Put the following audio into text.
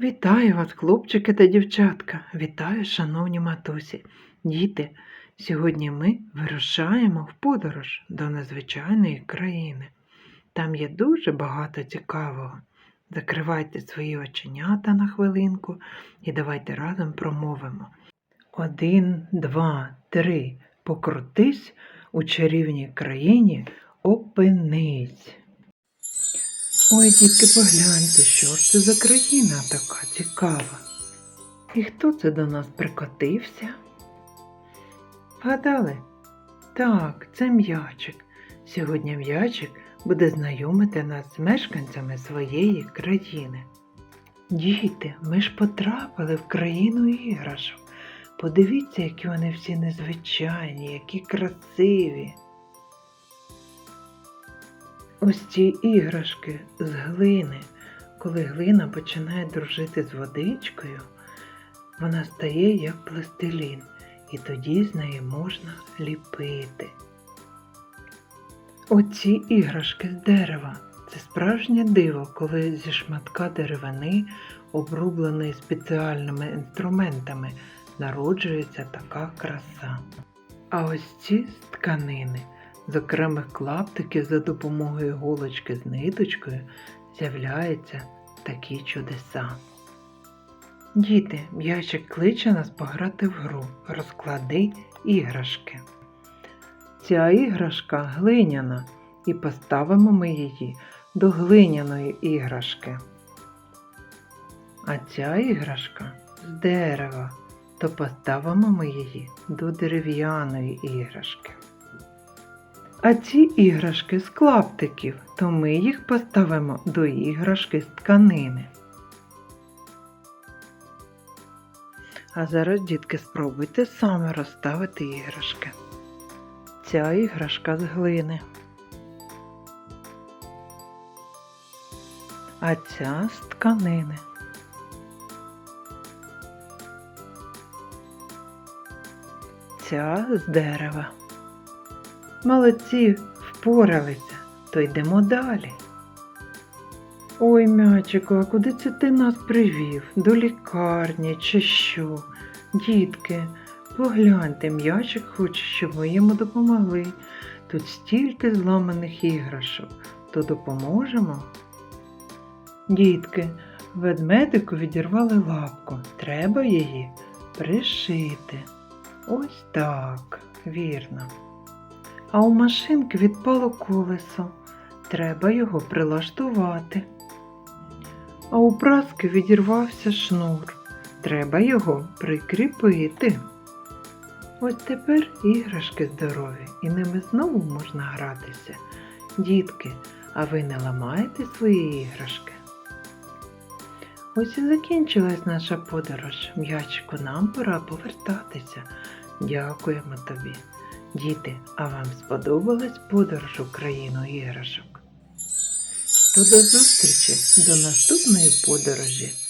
Вітаю вас, хлопчики та дівчатка. Вітаю, шановні матусі. Діти, сьогодні ми вирушаємо в подорож до незвичайної країни. Там є дуже багато цікавого. Закривайте свої оченята на хвилинку і давайте разом промовимо. Один, два, три. Покрутись у чарівній країні, опинись. Ой, дітки, погляньте, що ж це за країна така цікава. І хто це до нас прикотився? Вгадали? Так, це м'ячик. Сьогодні м'ячик буде знайомити нас з мешканцями своєї країни. Діти, ми ж потрапили в країну іграшок. Подивіться, які вони всі незвичайні, які красиві. Ось ці іграшки з глини. Коли глина починає дружити з водичкою, вона стає як пластилін, і тоді з неї можна ліпити. Оці іграшки з дерева це справжнє диво, коли зі шматка деревини, обрубленої спеціальними інструментами, народжується така краса. А ось ці з тканини з окремих клаптиків за допомогою голочки з ниточкою з'являються такі чудеса. Діти, м'ячик кличе нас пограти в гру, розклади іграшки. Ця іграшка глиняна, і поставимо ми її до глиняної іграшки. А ця іграшка з дерева, то поставимо ми її до дерев'яної іграшки. А ці іграшки з клаптиків, то ми їх поставимо до іграшки з тканини. А зараз, дітки, спробуйте саме розставити іграшки. Ця іграшка з глини. А ця з тканини. Ця з дерева. Молодці, впоралися, то йдемо далі. Ой, м'ячику, а куди це ти нас привів? До лікарні чи що? Дітки, погляньте, м'ячик хоче, щоб ми йому допомогли. Тут стільки зламаних іграшок, то допоможемо. Дітки, ведмедику відірвали лапку. Треба її пришити. Ось так, вірно. А у машинки відпало колесо. Треба його прилаштувати. А у праски відірвався шнур. Треба його прикріпити. Ось тепер іграшки здорові, і ними знову можна гратися. Дітки, а ви не ламаєте свої іграшки? Ось і закінчилась наша подорож. М'ячику, нам пора повертатися. Дякуємо тобі. Діти, а вам сподобалась подорож у країну іграшок? То до зустрічі, до наступної подорожі!